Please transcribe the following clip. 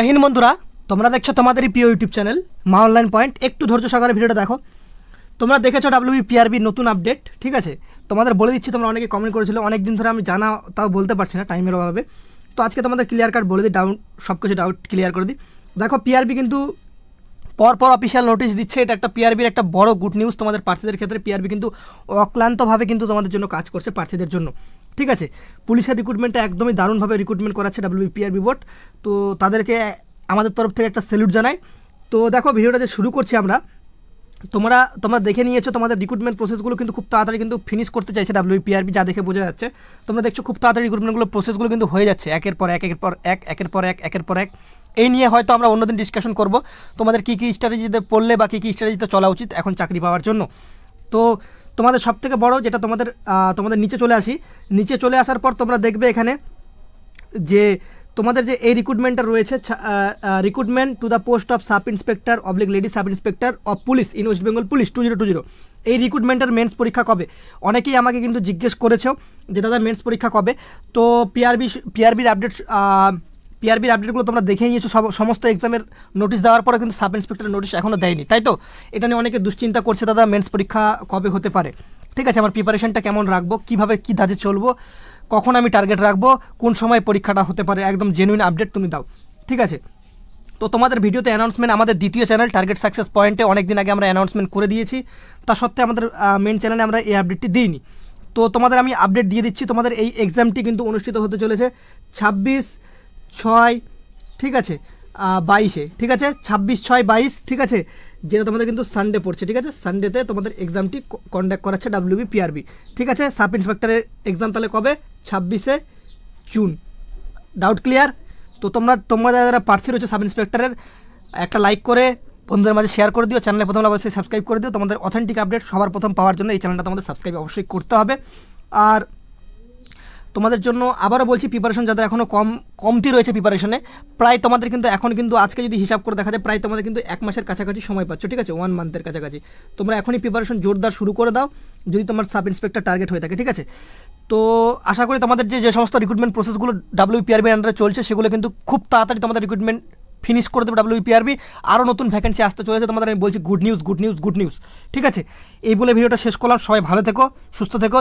আহিন বন্ধুরা, তোমরা দেখছ তোমাদের এই প্রিয় YouTube channel, Ma online point. একটু ধৈর্য সহকারে ভিডিওটা দেখো। তোমরা দেখেছ ডাব্লিউবি পিআরবি নতুন আপডেট, ঠিক আছে? তোমাদের বলে দিচ্ছি, তোমরা অনেকে কমেন্ট করেছিল অনেক দিন ধরে আমি জানা, তাও বলতে পারছি না টাইমের অভাবে। তো আজকে তোমাদের ক্লিয়ার কাট বলে দিই ডাউট সব কিছু ডাউট ক্লিয়ার করে দিই। দেখো পিআরবি কিন্তু পর পর অফিসিয়াল নোটিশ দিচ্ছে। এটা একটা পিআরবির একটা বড় গুড নিউজ তোমাদের প্রার্থীদের ক্ষেত্রে। পিআরবি কিন্তু অক্লান্তভাবে কিন্তু তোমাদের জন্য কাজ করছে প্রার্থীদের জন্য। ঠিক আছে পুলিশের রিক্রুটমেন্টটা একদমই দারুণভাবে রিক্রুটমেন্ট করাচ্ছে ডাব্লিউবি পিআরবি বোর্ড তো তাদেরকে আমাদের তরফ থেকে একটা স্যালুট জানাই। তো দেখো ভিডিওটা যে শুরু করছি আমরা, তোমরা তোমরা দেখে নিয়েছো তোমাদের রিক্রুটমেন্ট প্রসেসগুলো কিন্তু খুব তাড়াতাড়ি কিন্তু ফিনিশ করতে চাইছে ডাব্লিউপিআরবি যা দেখে বোঝা যাচ্ছে। তোমরা দেখছ খুব তাড়াতাড়ি রিক্রুটমেন্টগুলো প্রসেসগুলো কিন্তু হয়ে যাচ্ছে। একের পর এক, একের পর এক, একের পর এক, একের পর এক। এই নিয়ে হয়তো আমরা অন্যদিন ডিসকাশন করব, তোমাদের কী কী স্ট্র্যাটেজিতে পড়লে বা কী কী স্ট্র্যাটেজিতে চলা উচিত এখন চাকরি পাওয়ার জন্য। তো তোমাদের সব থেকে বড় যেটা তোমাদের তোমাদের নিচে চলে আসি। নিচে চলে আসার পর তোমরা দেখবে এখানে যে তোমাদের যে এই রিক্রুটমেন্টটা রয়েছে recruitment to the post of sub inspector oblique lady sub inspector of police in West Bengal police two zero two zero এই রিক্রুটমেন্টের মেন্স পরীক্ষা কবে? অনেকেই আমাকে কিন্তু জিজ্ঞেস করেছ যে, দাদা মেন্স পরীক্ষা কবে? তো পিআরবি পিআরবির আপডেট পিআরবির আপডেটগুলো তোমরা দেখে নিয়েছো। সমস্ত এক্সামের নোটিশ দেওয়ার পরে কিন্তু সাব ইন্সপেক্টরের নোটিশ এখনও দেয়নি। তাই তো? এটা নিয়ে অনেকে দুশ্চিন্তা করছে, দাদা মেন্স পরীক্ষা কবে হতে পারে? ঠিক আছে, আমার প্রিপারেশনটা কেমন রাখব? কীভাবে, কী ধাজে চলবো? কখন আমি টার্গেট রাখব? কোন সময় পরীক্ষাটা হতে পারে? একদম জেনুইন আপডেট তুমি দাও। ঠিক আছে? তো তোমাদের ভিডিওতে অ্যানাউন্সমেন্ট আমাদের দ্বিতীয় চ্যানেল টার্গেট সাকসেস পয়েন্টে অনেক দিন আগে আমরা অ্যানাউন্সমেন্ট করে দিয়েছি। তা সত্ত্বে আমাদের মেন চ্যানেলে আমরা এই আপডেটটি দিইনি। তো তোমাদের আমি আপডেট দিয়ে দিচ্ছি। তোমাদের এই এক্সামটি কিন্তু অনুষ্ঠিত হতে চলেছে ছাব্বিশ ছয়, ঠিক আছে? বাইশে, ঠিক আছে? ছাব্বিশ, ছয়, বাইশ, ঠিক আছে? যেটা তোমাদের কিন্তু সানডে পড়ছে, ঠিক আছে? সানডেতে তোমাদের এক্সামটি কন্ডাক্ট করাচ্ছে ডাব্লিউবি পিআরবি ঠিক আছে? সাব ইন্সপেক্টরের এক্সাম তাহলে কবে? ছাব্বিশে জুন ডাউট ক্লিয়ার তো তোমরা তোমরা যারা প্রার্থী রয়েছে সাব ইন্সপেক্টরের একটা লাইক করে, বন্ধুদের মাঝে শেয়ার করে দিও চ্যানেলে প্রথম অবশ্যই সাবস্ক্রাইব করে দিও। তোমাদের অথেন্টিক আপডেট সবার প্রথম পাওয়ার জন্য এই চ্যানেলটা তোমাদের সাবস্ক্রাইব অবশ্যই করতে হবে। আর তোমাদের জন্য আবারও বলছি প্রিপারেশন যাদের এখনও কম, কমতি রয়েছে প্রিপারেশনে প্রায় তোমাদের কিন্তু এখন কিন্তু আজকে যদি হিসাব করে দেখা যায়, প্রায় তোমাদের কিন্তু এক মাসের কাছাকাছি সময় পাচ্ছ, ঠিক আছে? ওয়ান মান্থের কাছাকাছি। তোমরা এখনই প্রিপারেশন জোরদার শুরু করে দাও, যদি তোমার সাব ইন্সপেক্টর টার্গেট হয়ে থাকে, ঠিক আছে? তো আশা করি তোমাদের যে যে সমস্ত রিক্রুটমেন্ট প্রসেসগুলো ডাব্লিউপিআরবির আন্ডারে চলছে, সেগুলো কিন্তু খুব তাড়াতাড়ি তোমাদের রিক্রুটমেন্ট ফিনিশ করে দেবে ডাব্লিউপিআরবি আরও নতুন ভ্যাকেন্সি আসতে চলেছে, তোমাদের আমি বলছি good news good news good news ঠিক আছে? এই বলে ভিডিওটা শেষ করলাম, সবাই ভালো থেকো, সুস্থ থেকো।